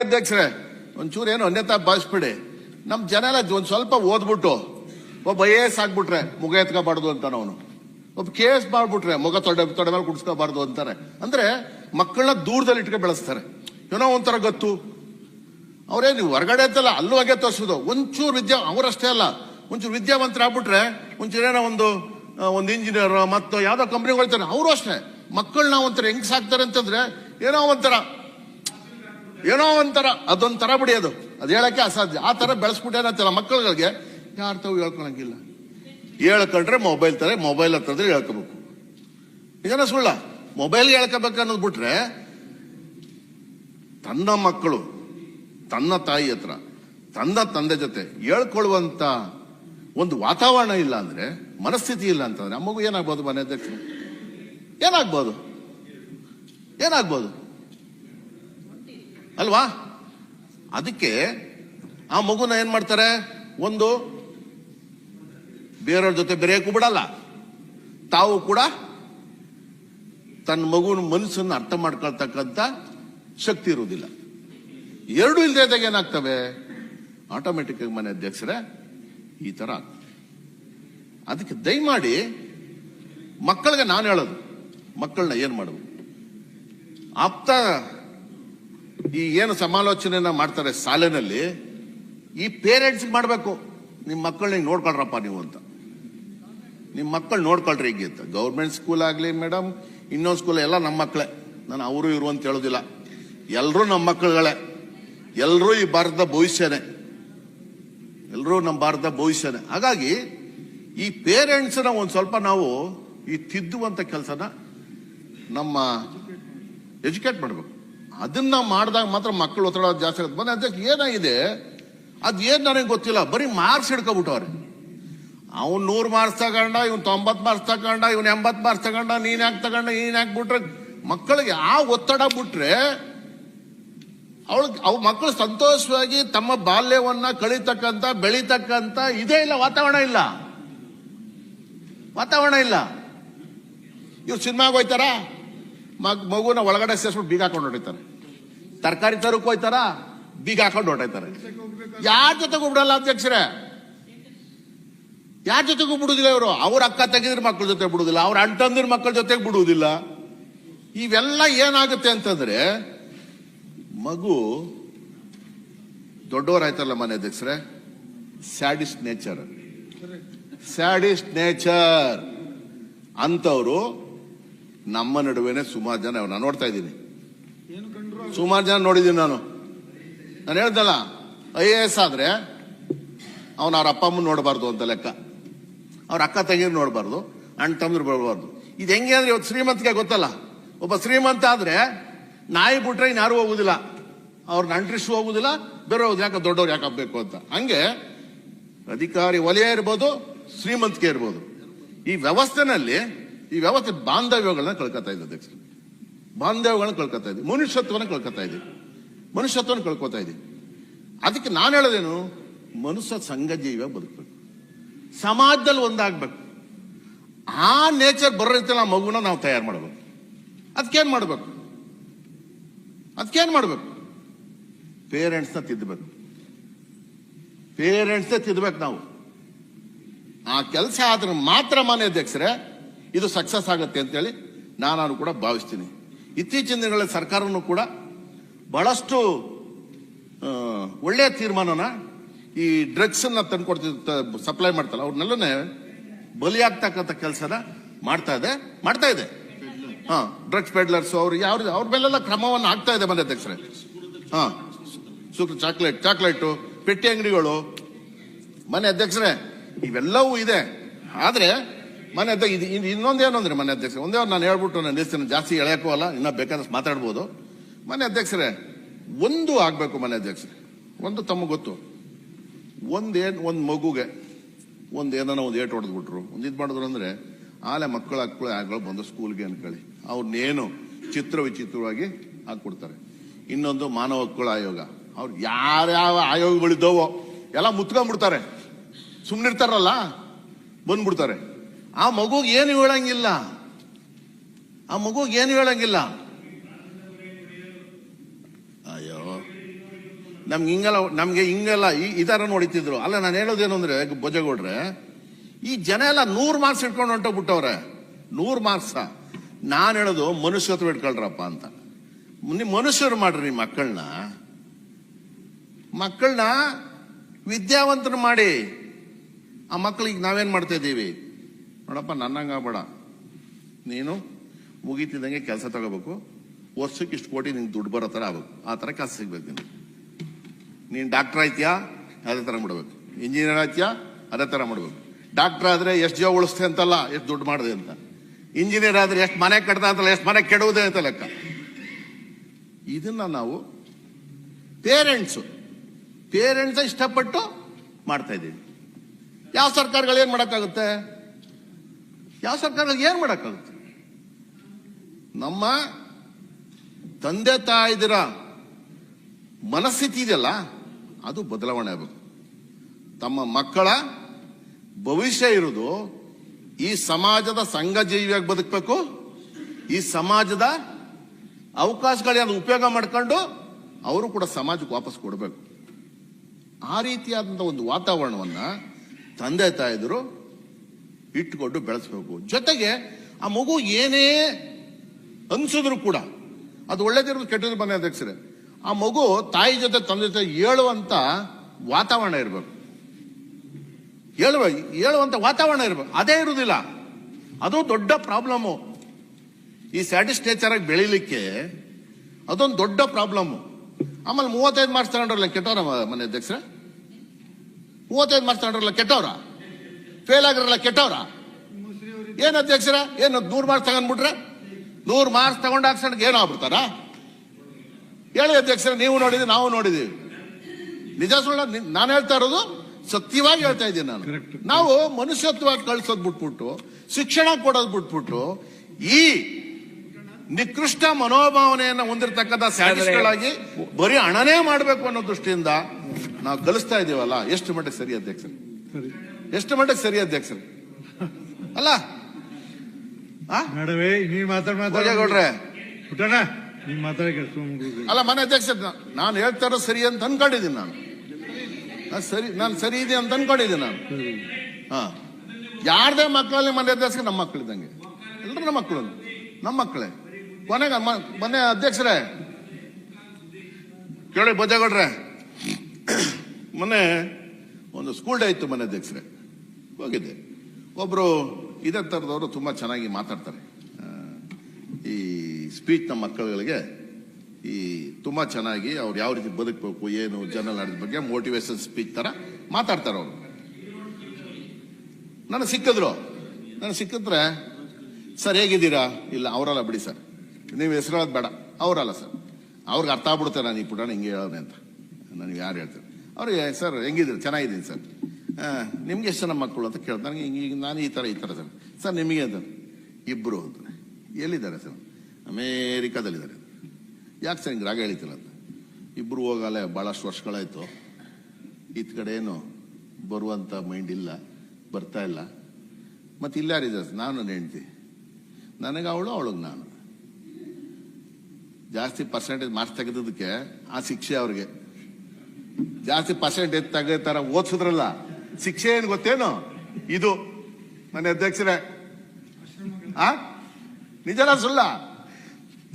ಅಧ್ಯಕ್ಷರೇ, ಒಂಚೂರು ಏನು ಅನ್ಯತಾ ಭಾವಿಸ್ಬಿಡಿ. ನಮ್ ಜನ ಎಲ್ಲ ಒಂದ್ ಸ್ವಲ್ಪ ಓದ್ಬಿಟ್ಟು, ಒಬ್ಬ ಐ ಎ ಎಸ್ ಆಗ್ಬಿಟ್ರೆ ಮುಗ ಎತ್ಕೋಬಾರ್ದು ಅಂತಾನೆ ಅವನು. ಒಬ್ಬ ಕೆ ಎಸ್ ಮಾಡ್ಬಿಟ್ರೆ ಮುಗ ತೊಡೆ ತೊಡೆ ಮೇಲೆ ಕುಡಿಸ್ಕೋಬಾರ್ದು ಅಂತಾರೆ. ಅಂದ್ರೆ ಮಕ್ಕಳನ್ನ ದೂರದಲ್ಲಿ ಇಟ್ಕೊಂಡು ಬೆಳೆಸ್ತಾರೆ. ಏನೋ ಒಂಥರ ಗೊತ್ತು. ಅವರೇ, ನೀವು ಹೊರಗಡೆ ಅಂತಲ್ಲ ಅಲ್ಲೂ ಹಾಗೆ ತೋರಿಸೋದು. ಒಂಚೂರು ವಿದ್ಯಾ, ಅವರಷ್ಟೇ ಅಲ್ಲ. ಒಂಚೂರು ವಿದ್ಯಾವಂತರಾಗ್ಬಿಟ್ರೆ, ಒಂಚೂರು ಏನೋ ಒಂದು ಒಂದು ಇಂಜಿನಿಯರ್ ಮತ್ತು ಯಾವ್ದೋ ಕಂಪ್ನಿಗಳು ಅವರು ಅಷ್ಟೇ. ಮಕ್ಕಳನ್ನ ಒಂಥರ ಹೆಂಗ್ ಸಾಕ್ತಾರೆ ಅಂತಂದ್ರೆ ಏನೋ ಒಂಥರ ಏನೋ ಒಂಥರ, ಅದೊಂಥರ ಬಿಡಿ ಅದು. ಅದು ಹೇಳಕ್ಕೆ ಅಸಾಧ್ಯ. ಆ ತರ ಬೆಳೆಸ್ಬಿಟ್ಟೇನತ್ತಲ್ಲ ಮಕ್ಕಳುಗಳಿಗೆ ಯಾರ ತಾವು ಹೇಳ್ಕೊಳಂಗಿಲ್ಲ. ಹೇಳ್ಕೊಂಡ್ರೆ ಮೊಬೈಲ್ ತರ ಮೊಬೈಲ್ ಹತ್ರದ್ರೆ ಹೇಳ್ಕೋಬೇಕು. ಇದನ್ನ ಸುಳ್ಳ? ಮೊಬೈಲ್ ಹೇಳ್ಕೋಬೇಕು ಅನ್ನೋದು ಬಿಟ್ರೆ, ತನ್ನ ಮಕ್ಕಳು, ತನ್ನ ತಾಯಿ ಹತ್ರ, ತನ್ನ ತಂದೆ ಜೊತೆ ಹೇಳ್ಕೊಳ್ಳುವಂತ ಒಂದು ವಾತಾವರಣ ಇಲ್ಲ ಅಂದ್ರೆ, ಮನಸ್ಥಿತಿ ಇಲ್ಲ ಅಂತಂದ್ರೆ ಆ ಮಗು ಏನಾಗ್ಬೋದು ಮನೆ ಅಧ್ಯಕ್ಷ ಏನಾಗ್ಬೋದು? ಏನಾಗ್ಬೋದು? ಅಲ್ವಾ? ಅದಕ್ಕೆ ಆ ಮಗುನ ಏನ್ ಮಾಡ್ತಾರೆ? ಒಂದು ಬೇರೆಯವ್ರ ಜೊತೆ ಬೆರೆಯಕ್ಕೂ ಬಿಡಲ್ಲ. ತಾವು ಕೂಡ ತನ್ನ ಮಗುವಿನ ಮನಸ್ಸನ್ನು ಅರ್ಥ ಮಾಡ್ಕೊಳ್ತಕ್ಕಂಥ ಶಕ್ತಿ ಇರುವುದಿಲ್ಲ. ಎರಡು ಇಲ್ಲದೆ ಇದ್ದಾಗ ಏನಾಗ್ತವೆ? ಆಟೋಮೆಟಿಕ್ ಆಗಿ ಮನೆ ಅಧ್ಯಕ್ಷರೇ, ಈ ತರ ಆಗ್ತದೆ. ಅದಕ್ಕೆ ದಯಮಾಡಿ ಮಕ್ಕಳಿಗೆ ನಾನು ಹೇಳೋದು, ಮಕ್ಕಳನ್ನ ಏನ್ ಮಾಡಬೇಕು ಆಪ್ತ ಈ ಏನು ಸಮಾಲೋಚನೆಯನ್ನ ಮಾಡ್ತಾರೆ ಸಾಲಿನಲ್ಲಿ, ಈ ಪೇರೆಂಟ್ಸ್ ಮಾಡಬೇಕು. ನಿಮ್ಮ ಮಕ್ಕಳನ್ನ ನೋಡ್ಕೊಳ್ರಪ್ಪ ನೀವು ಅಂತ. ನಿಮ್ಮ ಮಕ್ಕಳು ನೋಡ್ಕೊಳ್ರಿ ಹೀಗೆ ಅಂತ. ಗೌರ್ಮೆಂಟ್ ಸ್ಕೂಲ್ ಆಗಲಿ ಮೇಡಮ್ ಇನ್ನೊಂದು ಸ್ಕೂಲ್ ಎಲ್ಲ ನಮ್ಮ ಮಕ್ಕಳೇ ನಾನು ಅವರು ಇವರು ಅಂತ ಹೇಳೋದಿಲ್ಲ. ಎಲ್ಲರೂ ನಮ್ಮ ಮಕ್ಕಳುಗಳೇ. ಎಲ್ಲರೂ ಈ ಭಾರತದ ಭವಿಷ್ಯನೇ. ಎಲ್ಲರೂ ನಮ್ಮ ಭಾರತದ ಭವಿಷ್ಯನೇ. ಹಾಗಾಗಿ ಈ ಪೇರೆಂಟ್ಸ್ನ ಒಂದು ಸ್ವಲ್ಪ ನಾವು ಈ ತಿದ್ದುವಂತ ಕೆಲಸನ ನಮ್ಮ ಎಜುಕೇಟ್ ಮಾಡಬೇಕು. ಅದನ್ನ ಮಾಡಿದಾಗ ಮಾತ್ರ ಮಕ್ಕಳು ಒತ್ತಡ ಜಾಸ್ತಿ ಆಗುತ್ತೆ. ಬಂದ ಅದಕ್ಕೆ ಏನಾಗಿದೆ? ಅದು ಏನು ನನಗೆ ಗೊತ್ತಿಲ್ಲ. ಬರೀ ಮಾರ್ಕ್ಸ್ ಹಿಡ್ಕೊಬಿಟ್ಟವ್ರೆ ಅವ್ನು ನೂರು ಮಾರ್ಕ್ಸ್ ತಗೊಂಡ, ಇವ್ನು ತೊಂಬತ್ತು ಮಾರ್ಕ್ಸ್ ತಗೊಂಡ, ಇವ್ನು ಎಂಬತ್ತು ಮಾರ್ಕ್ಸ್ ತಗೊಂಡ, ನೀನು ಯಾಕೆ ತಗೊಂಡ, ನೀನು ಯಾಕೆ ಬಿಟ್ರೆ? ಮಕ್ಕಳಿಗೆ ಆ ಒತ್ತಡ ಬಿಟ್ರೆ ಅವಳು ಅವ್ ಮಕ್ಕಳು ಸಂತೋಷವಾಗಿ ತಮ್ಮ ಬಾಲ್ಯವನ್ನ ಕಳೀತಕ್ಕಂತ, ಬೆಳೀತಕ್ಕಂತ ಇದೇ ಇಲ್ಲ, ವಾತಾವರಣ ಇಲ್ಲ. ವಾತಾವರಣ ಇಲ್ಲ. ಇವ್ರು ಸಿನಿಮಾಗೆ ಹೋಯ್ತಾರ? ಮಗ ಮಗುನ ಒಳಗಡೆ ಸೇರಿಸ್ಬಿಟ್ಟು ಬೀಗ ಹಾಕೊಂಡು ಹೊಡಿತಾರೆ ತರಕಾರಿ ತರಕ್ ಹೋಯ್ತಾರ? ಬೀಗ ಹಾಕೊಂಡು ಹೊರಟಾಯ್ತಾರೆ. ಯಾರ ಜೊತೆಗೆ ಹೋಗ್ಬಿಡಲ್ಲ ಅಧ್ಯಕ್ಷರೇ? ಯಾರ ಜೊತೆಗೂ ಬಿಡುದಿಲ್ಲ ಇವರು? ಅವ್ರ ಅಕ್ಕ ತೆಗೆದ್ರ ಮಕ್ಕಳ ಜೊತೆ ಬಿಡುದಿಲ್ಲ, ಅವ್ರ ಅಣ್ಣ ಮಕ್ಕಳ ಜೊತೆಗೆ ಬಿಡುವುದಿಲ್ಲ ಇವೆಲ್ಲ ಏನಾಗುತ್ತೆ ಅಂತಂದ್ರೆ, ಮಗು ದೊಡ್ಡವರಾಯ್ತಾರಲ್ಲ ಮನೆ ಅಧ್ಯಕ್ಷರೇ? Sadist nature. Sadist nature. ಅಂತವರು ನಮ್ಮ ನಡುವೆನೆ ಸುಮಾರು ಜನ ನಾನು ನೋಡ್ತಾ ಇದ್ದೀನಿ. ಸುಮಾರು ಜನ ನೋಡಿದ್ದೀನಿ ನಾನು. ನಾನು ಹೇಳ್ದಲ್ಲ, ಐ ಎ ಎಸ್ ಆದ್ರೆ ಅವನು ಅವ್ರ ಅಪ್ಪ ಅಮ್ಮನ ನೋಡಬಾರ್ದು ಅಂತ ಲೆಕ್ಕ. ಅವ್ರ ಅಕ್ಕ ತಂಗಿರ್ ನೋಡಬಾರ್ದು, ಅಣ್ಣ ತಮ್ಮರು ಬರಬಾರ್ದು ಇದು ಹೆಂಗೆ ಅಂದ್ರೆ ಇವತ್ತು ಶ್ರೀಮಂತಿಗೆ ಗೊತ್ತಲ್ಲ. ಒಬ್ಬ ಶ್ರೀಮಂತ ಆದ್ರೆ ನಾಯಿ ಬಿಟ್ರೆ ಯಾರು ಹೋಗುದಿಲ್ಲ. ಅವ್ರ ಅಂಟ್ರಿಸ್ ಹೋಗುದಿಲ್ಲ ಬೇರೆ ಹೋಗುದು ಯಾಕೆ ದೊಡ್ಡವ್ರು ಯಾಕೆ ಬೇಕು ಅಂತ. ಹಂಗೆ ಅಧಿಕಾರಿ ವಲಯ ಇರ್ಬೋದು ಶ್ರೀಮಂತಿಕೆ ಇರ್ಬೋದು. ಈ ವ್ಯವಸ್ಥೆನಲ್ಲಿ, ಈ ವ್ಯವಸ್ಥೆ ಬಾಂಧವ್ಯಗಳನ್ನ ಕಳ್ಕೊತಾ ಇದ್ದ ಅಧ್ಯಕ್ಷರು ಬಾಂಧವ್ಯಗಳನ್ನ ಕಳ್ಕೊತಾ ಇದೆ ಮನುಷ್ಯತ್ವನ ಕಳ್ಕೊತಾ ಇದೆ ಮನುಷ್ಯತ್ವನ ಕಳ್ಕೊತಾ ಇದೆ ಅದಕ್ಕೆ ನಾನು ಹೇಳೋದೇನು, ಮನುಷ್ಯ ಸಂಘ ಜೀವ ಬದುಕಬೇಕು. ಸಮಾಜದಲ್ಲಿ ಒಂದಾಗ್ಬೇಕು. ಆ ನೇಚರ್ ಬರೋ ರೀತಿ ನಾವು ಮಗುನ ನಾವು ತಯಾರು ಮಾಡಬೇಕು. ಅದಕ್ಕೇನು ಮಾಡಬೇಕು? ಅದಕ್ಕೇನು ಮಾಡಬೇಕು? ಪೇರೆಂಟ್ಸ್ನ ತಿದ್ದಬೇಕು ಪೇರೆಂಟ್ಸ್ನ ತಿದ್ದಬೇಕು ನಾವು. ಆ ಕೆಲಸ ಆದ್ರೆ ಮಾತ್ರ ಮನೆ ಅಧ್ಯಕ್ಷರೇ, ಇದು ಸಕ್ಸಸ್ ಆಗುತ್ತೆ ಅಂತೇಳಿ ನಾನು ಕೂಡ ಭಾವಿಸ್ತೀನಿ. ಇತ್ತೀಚಿನ ದಿನಗಳಲ್ಲಿ ಸರ್ಕಾರನೂ ಕೂಡ ಬಹಳಷ್ಟು ಒಳ್ಳೆಯ ತೀರ್ಮಾನನ ಈ ಡ್ರಗ್ಸ್ ಅನ್ನ ತಂದ್ಕೊಡ್ತಿದ್ದ ಸಪ್ಲೈ ಮಾಡ್ತಲ್ಲ, ಅವ್ರನ್ನೆಲ್ಲನೇ ಬಲಿಯಾಗ್ತಕ್ಕಂಥ ಕೆಲಸನ ಮಾಡ್ತಾ ಇದೆ ಮಾಡ್ತಾ ಇದೆ. ಹಾ ಡ್ರಗ್ಸ್ ಪೆಡ್ಲರ್ಸ್ ಅವ್ರಿಗೆ ಯಾವ ಅವ್ರ ಮೇಲೆಲ್ಲ ಕ್ರಮವನ್ನು ಆಗ್ತಾ ಇದೆ ಮನೆ ಅಧ್ಯಕ್ಷರೇ. ಹಾ, ಸೂಕ್ತ ಚಾಕ್ಲೇಟ್ ಚಾಕ್ಲೇಟು ಪೆಟ್ಟಿ ಅಂಗಡಿಗಳು. ಮನೆ ಅಧ್ಯಕ್ಷರೇ, ಇವೆಲ್ಲವೂ ಇದೆ. ಆದ್ರೆ ಮನೆ ಅಧ್ಯಕ್ಷ ಇದು ಇನ್ನೊಂದೇನು ಅಂದ್ರೆ ಮನೆ ಅಧ್ಯಕ್ಷ ಒಂದೇ ನಾನು ಹೇಳ್ಬಿಟ್ಟು ನಾನು ನಿಲ್ಸ್ತೀನಿ ಜಾಸ್ತಿ ಎಳೆಯಕ್ಕೂ ಅಲ್ಲ, ಇನ್ನ ಬೇಕಾದಷ್ಟು ಮಾತಾಡ್ಬೋದು. ಮನೆ ಅಧ್ಯಕ್ಷರೇ, ಒಂದು ಆಗ್ಬೇಕು ಮನೆ ಅಧ್ಯಕ್ಷರೇ. ಒಂದು ತಮಗೆ ಗೊತ್ತು. ಒಂದೇನ್ ಒಂದು ಮಗುಗೆ ಒಂದು ಏನಾನ ಒಂದ್ ಏಟ್ ಹೊಡೆದ್ಬಿಟ್ರು. ಒಂದು ಇದು ಮಾಡಿದ್ರು ಅಂದ್ರೆ, ಆಲೆ ಮಕ್ಕಳ ಮಕ್ಕಳು ಆಗಳು ಬಂದು ಸ್ಕೂಲ್ಗೆ ಅನ್ಕೊಳ್ಳಿ. ಅವ್ರನ್ನೇನು ಚಿತ್ರ ವಿಚಿತ್ರವಾಗಿ ಹಾಕ್ಬಿಡ್ತಾರೆ ಇನ್ನೊಂದು ಮಾನವ ಹಕ್ಕುಗಳ ಆಯೋಗ. ಅವ್ರು ಯಾರ್ಯಾವ ಆಯೋಗಗಳಿದ್ದಾವೋ, ಎಲ್ಲ ಮುತ್ಕೊಂಡ್ಬಿಡ್ತಾರೆ. ಸುಮ್ನಿರ್ತಾರಲ್ಲ? ಬಂದ್ಬಿಡ್ತಾರೆ. ಆ ಮಗುಗೆ ಏನು ಹೇಳಂಗಿಲ್ಲ. ಆ ಮಗುಗೆ ಏನು ಹೇಳಂಗಿಲ್ಲ. ಅಯ್ಯೋ. ನಮ್ಗೆ ಹಿಂಗಲ್ಲ, ನಮ್ಗೆ ಹಿಂಗೆಲ್ಲ ಈ ತರ ನೋಡಿತಿದ್ರು. ಅಲ್ಲ, ನಾನು ಹೇಳೋದೇನು ಅಂದ್ರೆ, ಭೋಜಗೌಡ್ರೆ, ಈ ಜನ ಎಲ್ಲ ನೂರು ಮಾರ್ಕ್ಸ್ ಇಟ್ಕೊಂಡು ಹೊಂಟೋಗ್ಬಿಟ್ಟವ್ರೆ. ನೂರು ಮಾರ್ಕ್ಸ್. ನಾನು ಹೇಳೋದು ಮನುಷ್ಯತ್ವ ಇಟ್ಕೊಳ್ರಪ್ಪ ಅಂತ. ನೀವು ಮನುಷ್ಯರು ಮಾಡ್ರಿ ನಿಮ್ಮ ಮಕ್ಕಳನ್ನ ಮಕ್ಕಳನ್ನ ವಿದ್ಯಾವಂತರು ಮಾಡಿ ಆ ಮಕ್ಕಳಿಗೆ ನಾವೇನ್ ಮಾಡ್ತಾ ಇದ್ದೀವಿ? ನೋಡಪ್ಪ, ನನ್ನಂಗ ಆಗ್ಬೇಡ. ನೀನು ಮುಗೀತಿದ್ದಂಗೆ ಕೆಲಸ ತಗೋಬೇಕು. ವರ್ಷಕ್ಕೆ ಇಷ್ಟು ಕೋಟಿ ನಿಂಗೆ ದುಡ್ಡು ಬರೋ ಥರ ಆಗಬೇಕು. ಆ ಥರ ಕೆಲಸ ಸಿಗ್ಬೇಕು ನೀನು ನೀನು ಡಾಕ್ಟರ್ ಆಯ್ತೀಯಾ? ಅದೇ ಥರ ಮಾಡಬೇಕು. ಇಂಜಿನಿಯರ್ ಆಯ್ತೀಯಾ? ಅದೇ ಥರ ಮಾಡಬೇಕು. ಡಾಕ್ಟರ್ ಆದ್ರೆ ಎಷ್ಟು ಜೀವ ಉಳಿಸ್ತೆ ಅಂತಲ್ಲ, ಎಷ್ಟು ದುಡ್ಡು ಮಾಡಿದೆ ಅಂತ. ಇಂಜಿನಿಯರ್ ಆದ್ರೆ ಎಷ್ಟು ಮನೆ ಕಟ್ದ ಅಂತಲ್ಲ, ಎಷ್ಟು ಮನೆ ಕೆಡುವುದೇ ಅಂತ ಲೆಕ್ಕ. ಇದನ್ನು ನಾವು ಪೇರೆಂಟ್ಸು, ಪೇರೆಂಟ್ಸ್ ಇಷ್ಟಪಟ್ಟು ಮಾಡ್ತಾ ಇದ್ದೀವಿ. ಯಾವ ಸರ್ಕಾರಗಳು ಏನು ಮಾಡಕ್ಕಾಗುತ್ತೆ? ಯಾವ ಸರ್ಕಾರಗಳು ಏನು ಮಾಡಕ್ಕಾಗುತ್ತೆ? ನಮ್ಮ ತಂದೆ ತಾಯಿದಿರ ಮನಸ್ಥಿತಿ ಇದೆಯಲ್ಲ, ಅದು ಬದಲಾವಣೆ ಆಗಬೇಕು. ತಮ್ಮ ಮಕ್ಕಳ ಭವಿಷ್ಯ ಇರೋದು ಈ ಸಮಾಜದ ಸಂಘ ಜೀವಿಯಾಗಿ ಬದುಕಬೇಕು, ಈ ಸಮಾಜದ ಅವಕಾಶಗಳನ್ನ ಉಪಯೋಗ ಮಾಡ್ಕೊಂಡು ಅವರು ಕೂಡ ಸಮಾಜಕ್ಕೆ ವಾಪಸ್ ಕೊಡಬೇಕು. ಆ ರೀತಿಯಾದಂಥ ಒಂದು ವಾತಾವರಣವನ್ನ ತಂದೆ ತಾಯಿದರು ಇಟ್ಟುಕೊಂಡು ಬೆಳೆಸಬೇಕು. ಜೊತೆಗೆ ಆ ಮಗು ಏನೇ ಅನ್ಸಿದ್ರು ಕೂಡ, ಅದು ಒಳ್ಳೇದಿರೋದು ಕೆಟ್ಟದ್ದು ಮನೆ ಅಧ್ಯಕ್ಷರೇ, ಆ ಮಗು ತಾಯಿ ಜೊತೆ ತಂದೆ ಜೊತೆ ಹೇಳುವಂತ ವಾತಾವರಣ ಇರಬೇಕು. ಹೇಳುವ ಹೇಳುವಂತ ವಾತಾವರಣ ಇರಬೇಕು. ಅದೇ ಇರುವುದಿಲ್ಲ. ಅದು ದೊಡ್ಡ ಪ್ರಾಬ್ಲಮ್ಮು ಈ ಸ್ಯಾಟಿಸ್ಟೇಚರ್ ಆಗಿ ಬೆಳಿಲಿಕ್ಕೆ ಅದೊಂದು ದೊಡ್ಡ ಪ್ರಾಬ್ಲಮ್. ಆಮೇಲೆ ಮೂವತ್ತೈದು ಮಾರ್ಕ್ಸ್ ತಗೊಂಡ್ರಲ್ಲ ಕೆಟ್ಟವ್ರ ಮನೆ ಅಧ್ಯಕ್ಷರ? ಮೂವತ್ತೈದು ಮಾರ್ಕ್ಸ್ ತಗೊಂಡ್ರಲ್ಲ ಕೆಟ್ಟವ್ರ? ಫೇಲ್ ಆಗಿರಲ್ಲ ಕೆಟ್ಟವ್ರ? ಏನು ಅಧ್ಯಕ್ಷರ? ಏನು ನೂರು ಮಾರ್ಕ್ಸ್ ತಗೊಂಡ್ಬಿಟ್ರೆ? ನೂರು ಮಾರ್ಕ್ಸ್ ತಗೊಂಡು ಹಾಕ್ಸೋಣ ಏನೋ ಆಗ್ಬಿಡ್ತಾರ? ಹೇಳಿ ಅಧ್ಯಕ್ಷರ ನೀವು ನೋಡಿದ್ರಿ ನಾವು ನೋಡಿದೀವಿ ನಿಜ ಸುಳ್ಳ ನಾನು ಹೇಳ್ತಾ ಇರೋದು ಸತ್ಯವಾಗಿ ಹೇಳ್ತಾ ಇದ್ದೀನಿ ನಾನು. ನಾವು ಮನುಷ್ಯತ್ವ ಕಳ್ಸೋದ್ ಬಿಟ್ಬಿಟ್ಟು ಶಿಕ್ಷಣ ಕೊಡೋದ್ ಬಿಟ್ಬಿಟ್ಟು ಈ ನಿಕೃಷ್ಟ ಮನೋಭಾವನೆಯನ್ನ ಹೊಂದಿರತಕ್ಕಂಥ ಸ್ಯಾಟಿಸ್ಗಳಾಗಿ ಬರೀ ಹಣನೇ ಮಾಡಬೇಕು ಅನ್ನೋ ದೃಷ್ಟಿಯಿಂದ ನಾವು ಕಲಿಸ್ತಾ ಇದೀವಲ್ಲ? ಎಷ್ಟು ಮಟ್ಟಿಗೆ ಸರಿ ಅಧ್ಯಕ್ಷ ಸರಿ. ಎಷ್ಟು ಮಟ್ಟಿಗೆ ಸರಿ ಅಧ್ಯಕ್ಷರು? ಅಲ್ಲ? ನಡುವೆ ನೀನ್ ಮಾತಾಡ್ ಭೋಜೇಗೌಡ್ರೆ ಪುಟ್ಟಣ್ಣ ನೀನ್ ಮಾತಾಡಿ ಸುಮ್ಮನೆ ಅಲ್ಲ ಮನೆ ಅಧ್ಯಕ್ಷ ನಾನು ಹೇಳ್ತಾ ಇರೋ ಸರಿ ಅಂತ ಅನ್ಕೊಂಡಿದ್ದೀನಿ ನಾನು. ಸರಿ ನಾನು ಸರಿ ಇದೆ ಅಂತ ಅನ್ಕೊಂಡಿದ್ದೀನಿ ನಾನು. ಹಾ. ಯಾರ್ದೇ ಮಕ್ಕಳಲ್ಲಿ ಮನೆ ಅಧ್ಯಕ್ಷ ನಮ್ಮ ಮಕ್ಕಳಿದ್ದಂಗೆ ಎಲ್ಲರೂ ನಮ್ಮ ಮಕ್ಕಳು ನಮ್ಮ ಮಕ್ಕಳೇ. ಕೊನೆಗೆ ಮನೆ ಅಧ್ಯಕ್ಷರೇ. ಕೇಳಿ ಬಜೆಗೌಡ್ರೆ ಮೊನ್ನೆ ಒಂದು ಸ್ಕೂಲ್ ಡೇ ಇತ್ತು ಮನೆ ಅಧ್ಯಕ್ಷರೇ. ಹೋಗಿದ್ದೆ ಒಬ್ಬರು ಇದೇ ಥರದವರು ತುಂಬ ಚೆನ್ನಾಗಿ ಮಾತಾಡ್ತಾರೆ. ಈ ಸ್ಪೀಚ್ ನಮ್ಮ ಮಕ್ಕಳುಗಳಿಗೆ ಈ ತುಂಬ ಚೆನ್ನಾಗಿ ಅವ್ರು ಯಾವ ರೀತಿ ಬದುಕಬೇಕು, ಏನು ಜನರಲ್ ನಾಲೆಡ್ಜ್ ಬಗ್ಗೆ ಮೋಟಿವೇಶನ್ ಸ್ಪೀಚ್ ಥರ ಮಾತಾಡ್ತಾರೆ ಅವರು. ನನಗೆ ಸಿಕ್ಕಿದ್ರು. ನನಗೆ ಸಿಕ್ಕಿದ್ರೆ, ಸರ್, ಹೇಗಿದ್ದೀರಾ? ಇಲ್ಲ, ಅವರಲ್ಲ ಬಿಡಿ ಸರ್. ನೀವು ಹೆಸರು ಬೇಡ. ಅವರಲ್ಲ ಸರ್. ಅವ್ರಿಗೆ ಅರ್ಥ ಆಗ್ಬಿಡುತ್ತೆ, ನಾನು ಈ ಪುಟಾಣ ಹಿಂಗೆ ಹೇಳೋದೆ ಅಂತ. ನನಗೆ ಯಾರು ಹೇಳ್ತಾರೆ ಅವ್ರಿಗೆ, ಸರ್, ಹೆಂಗಿದ್ದೀರಿ? ಚೆನ್ನಾಗಿದ್ದೀನಿ ಸರ್. ನಿಮ್ಗೆ ಎಷ್ಟು ಜನ ಮಕ್ಕಳು ಅಂತ ಕೇಳ್ತಾರೆ. ನನಗೆ ಹಿಂಗೆ ಈಗ ನಾನು ಈ ಥರ ಈ ಥರ ಸರ್. ಸರ್, ನಿಮಗೆ ಅಂತ ಇಬ್ಬರು ಅಂತ. ಎಲ್ಲಿದ್ದಾರೆ ಸರ್? ಅಮೇರಿಕಾದಲ್ಲಿದ್ದಾರೆ. ಯಾಕೆ ಸರ್ ಹಿಂಗೆ ರಾಗ ಹೇಳಿತಿಲ್ಲ ಅಂತ? ಇಬ್ಬರು ಹೋಗಲ್ಲ ಭಾಳಷ್ಟು ವರ್ಷಗಳಾಯಿತು. ಕಡೆ ಏನು ಬರುವಂತ ಮೈಂಡ್ ಇಲ್ಲ, ಬರ್ತಾ ಇಲ್ಲ. ಮತ್ತೆ ಸರ್? ನಾನು ಹೆಂಡ್ತಿ. ನನಗೆ ಅವಳು, ಅವಳಿಗೆ ನಾನು. ಜಾಸ್ತಿ ಪರ್ಸೆಂಟೇಜ್ ಮಾರ್ಕ್ಸ್ ತೆಗೆದಕ್ಕೆ ಆ ಶಿಕ್ಷೆ ಅವ್ರಿಗೆ. ಜಾಸ್ತಿ ಪರ್ಸೆಂಟೇಜ್ ತೆಗೆತಾರ ಓದಿಸಿದ್ರಲ್ಲ. ಶಿಕ್ಷೆ ಏನು ಗೊತ್ತೇನು? ಇದು ಮನೆ ಅಧ್ಯಕ್ಷರೇ. ಆ? ನಿಜನ ಸುಳ್ಳ?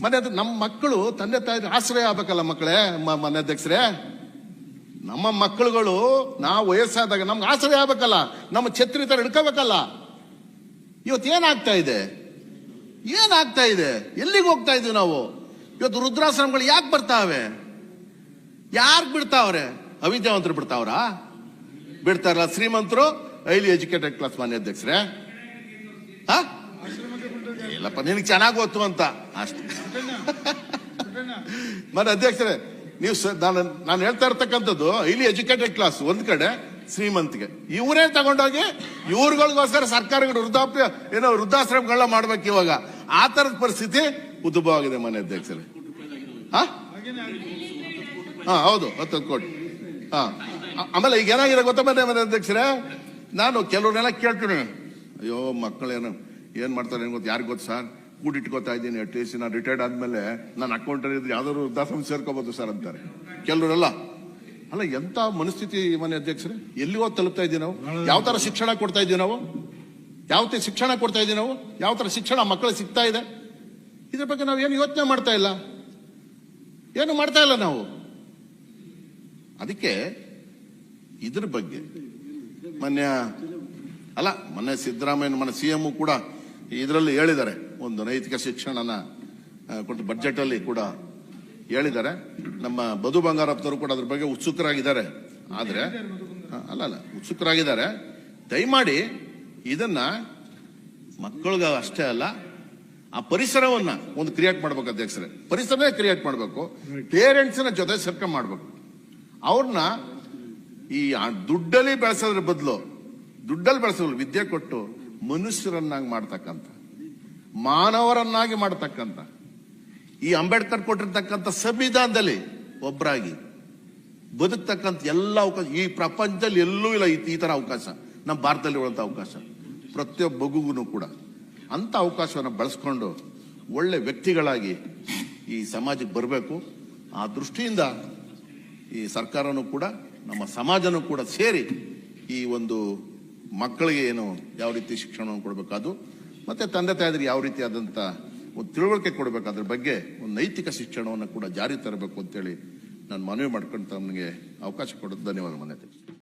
ಮನೆ ನಮ್ಮ ಮಕ್ಕಳು ತಂದೆ ತಾಯಿ ಆಶ್ರಯ ಆಗ್ಬೇಕಲ್ಲ ಮಕ್ಕಳೇ ಮನೆ ಅಧ್ಯಕ್ಷರೇ? ನಮ್ಮ ಮಕ್ಕಳುಗಳು ನಾವು ವಯಸ್ಸಾದಾಗ ನಮ್ಗೆ ಆಶ್ರಯ ಆಗ್ಬೇಕಲ್ಲ, ನಮ್ಮ ಛತ್ರಿ ತರ ಹಿಡ್ಕೋಬೇಕಲ್ಲ. ಇವತ್ತು ಏನಾಗ್ತಾ ಇದೆ? ಏನಾಗ್ತಾ ಇದೆ? ಎಲ್ಲಿಗೆ ಹೋಗ್ತಾ ಇದೀವಿ ನಾವು? ಇವತ್ತು ರುದ್ರಾಶ್ರಮಗಳು ಯಾಕೆ ಬರ್ತಾವೆ? ಯಾರು ಬಿಡ್ತಾವ್ರೆ? ಅವಿದ್ಯಾವಂತರು ಬಿಡ್ತಾವ್ರಾ? ಬಿಡ್ತಾರಲ್ಲ ಶ್ರೀಮಂತರು? ಹೈಲಿ ಎಜುಕೇಟೆಡ್ ಕ್ಲಾಸ್ ಮಾನ್ಯ ಅಧ್ಯಕ್ಷರೇ. ಇಲ್ಲಪ್ಪ, ನಿನಗೆ ಚೆನ್ನಾಗಿ ಗೊತ್ತು ಅಂತ. ಅಷ್ಟೇ. ಮನೆ ಅಧ್ಯಕ್ಷರೇ, ನೀವು ನಾನು ನಾನು ಹೇಳ್ತಾ ಇರ್ತಕ್ಕಂಥದ್ದು ಇಲ್ಲಿ ಎಜುಕೇಟೆಡ್ ಕ್ಲಾಸ್ ಒಂದ್ ಕಡೆ ಶ್ರೀಮಂತಿಗೆ. ಇವರೇ ತಗೊಂಡೋಗಿ ಇವ್ರಗಳಿಗೋಸ್ಕರ ಸರ್ಕಾರಗಳು ವೃದ್ಧಾಪ್ಯ, ಏನೋ ವೃದ್ಧಾಶ್ರಮಗಳನ್ನ ಮಾಡ್ಬೇಕು ಇವಾಗ. ಆ ತರದ ಪರಿಸ್ಥಿತಿ ಉದ್ಭವ ಆಗಿದೆ ಮನೆ ಅಧ್ಯಕ್ಷರೇ. ಹಾ? ಹೌದು ಹತ್ತು ಕೋಟಿ. ಹಾ. ಆಮೇಲೆ ಈಗ ಏನಾಗಿದೆ ಗೊತ್ತಾ ಮನೆ ಮನೆ ಅಧ್ಯಕ್ಷರೇ? ನಾನು ಕೆಲವ್ರನ್ನೆಲ್ಲ ಕೇಳ್ತೀನಿ ಅಯ್ಯೋ, ಮಕ್ಕಳೇನು, ಏನ್ ಮಾಡ್ತಾರೆ ಏನು ಗೊತ್ತು ಯಾರಿಗೆ ಗೊತ್ತು ಸರ್? ಕೂಡಿಟ್ಕೋತಾ ಇದ್ದೀನಿ ಅಟ್ಲೀಸ್ಟ್ ನಾನು ರಿಟೈರ್ಡ್ ಆದ್ಮೇಲೆ ನನ್ನ ಅಕೌಂಟ್ ಇದ್ರೆ ಯಾವ್ದಾದ್ರು ವೃದ್ಧಾಶ್ರಮ ಸೇರ್ಕೋಬೋದು ಸರ್ ಅಂತಾರೆ. ಕೆಲವರೆಲ್ಲ. ಅಲ್ಲ, ಎಂತ ಮನಸ್ಥಿತಿ ಮನೆ ಅಧ್ಯಕ್ಷರೇ? ಎಲ್ಲಿಗೋ ತಲುಪ್ತಾ ಇದ್ದೀವಿ ನಾವು? ಯಾವ ತರ ಶಿಕ್ಷಣ ಕೊಡ್ತಾ ಇದ್ದೀವಿ ನಾವು? ಯಾವ ತರ ಶಿಕ್ಷಣ ಕೊಡ್ತಾ ಇದ್ದೀವಿ ನಾವು? ಯಾವ ತರ ಶಿಕ್ಷಣ ಮಕ್ಕಳಿಗೆ ಸಿಗ್ತಾ ಇದೆ? ಇದ್ರ ಬಗ್ಗೆ ನಾವು ಏನು ಯೋಚನೆ ಮಾಡ್ತಾ ಇಲ್ಲ. ಏನು ಮಾಡ್ತಾ ಇಲ್ಲ ನಾವು? ಅದಕ್ಕೆ ಇದ್ರ ಬಗ್ಗೆ. ಮೊನ್ನೆ ಅಲ್ಲ ಮೊನ್ನೆ ಸಿದ್ದರಾಮಯ್ಯ ಮೊನ್ನೆ ಸಿ ಎಂ ಕೂಡ ಇದರಲ್ಲಿ ಹೇಳಿದ್ದಾರೆ. ಒಂದು ನೈತಿಕ ಶಿಕ್ಷಣನ ಕೊಟ್ಟು ಬಜೆಟ್ ಅಲ್ಲಿ ಕೂಡ ಹೇಳಿದ್ದಾರೆ. ನಮ್ಮ ಬದು ಬಂಗಾರಪ್ಪನವರು ಕೂಡ ಅದ್ರ ಬಗ್ಗೆ ಉತ್ಸುಕರಾಗಿದ್ದಾರೆ. ಆದರೆ ಅಲ್ಲ ಅಲ್ಲ ಉತ್ಸುಕರಾಗಿದ್ದಾರೆ. ದಯಮಾಡಿ ಇದನ್ನ ಮಕ್ಕಳಿಗೆ ಅಷ್ಟೇ ಅಲ್ಲ ಆ ಪರಿಸರವನ್ನ ಒಂದು ಕ್ರಿಯೇಟ್ ಮಾಡ್ಬೇಕು ಅಧ್ಯಕ್ಷರೇ. ಪರಿಸರನೇ ಕ್ರಿಯೇಟ್ ಮಾಡಬೇಕು. ಪೇರೆಂಟ್ಸ್ನ ಜೊತೆ ಸರ್ಕಲ್ ಮಾಡ್ಬೇಕು. ಅವ್ರನ್ನ ಈ ದುಡ್ಡಲ್ಲಿ ಬೆಳೆಸೋದ್ರ ಬದಲು, ದುಡ್ಡಲ್ಲಿ ಬೆಳೆಸೋದು ವಿದ್ಯೆ ಕೊಟ್ಟು ಮನುಷ್ಯರನ್ನಾಗಿ ಮಾಡ್ತಕ್ಕಂಥ, ಮಾನವರನ್ನಾಗಿ ಮಾಡ್ತಕ್ಕಂಥ, ಈ ಅಂಬೇಡ್ಕರ್ ಕೊಟ್ಟಿರ್ತಕ್ಕಂಥ ಸಂವಿಧಾನದಲ್ಲಿ ಒಬ್ಬರಾಗಿ ಬದುಕ್ತಕ್ಕಂಥ ಎಲ್ಲ ಅವಕಾಶ, ಈ ಪ್ರಪಂಚದಲ್ಲಿ ಎಲ್ಲೂ ಇಲ್ಲ ಈ- ತರ ಅವಕಾಶ, ನಮ್ಮ ಭಾರತದಲ್ಲಿ ಇರುವಂತ ಅವಕಾಶ. ಪ್ರತಿಯೊಬ್ಬ ಕೂಡ ಅಂಥ ಅವಕಾಶವನ್ನು ಬಳಸ್ಕೊಂಡು ಒಳ್ಳೆ ವ್ಯಕ್ತಿಗಳಾಗಿ ಈ ಸಮಾಜಕ್ಕೆ ಬರಬೇಕು. ಆ ದೃಷ್ಟಿಯಿಂದ ಈ ಸರ್ಕಾರನೂ ಕೂಡ ನಮ್ಮ ಸಮಾಜನೂ ಕೂಡ ಸೇರಿ ಈ ಒಂದು ಮಕ್ಕಳಿಗೆ ಏನು ಯಾವ ರೀತಿ ಶಿಕ್ಷಣವನ್ನು ಕೊಡಬೇಕಾದ್ರು ಮತ್ತೆ ತಂದೆ ತಾಯಿದ್ರಿಗೆ ಯಾವ ರೀತಿಯಾದಂಥ ಒಂದು ತಿಳುವಳಿಕೆ ಕೊಡಬೇಕಾದ್ರ ಬಗ್ಗೆ ಒಂದು ನೈತಿಕ ಶಿಕ್ಷಣವನ್ನು ಕೂಡ ಜಾರಿ ತರಬೇಕು ಅಂತೇಳಿ ನಾನು ಮನವಿ ಮಾಡ್ಕೊಂಡು ತಮಗೆ ಅವಕಾಶ ಕೊಡೋದು ಧನ್ಯವಾದ ಮನೆ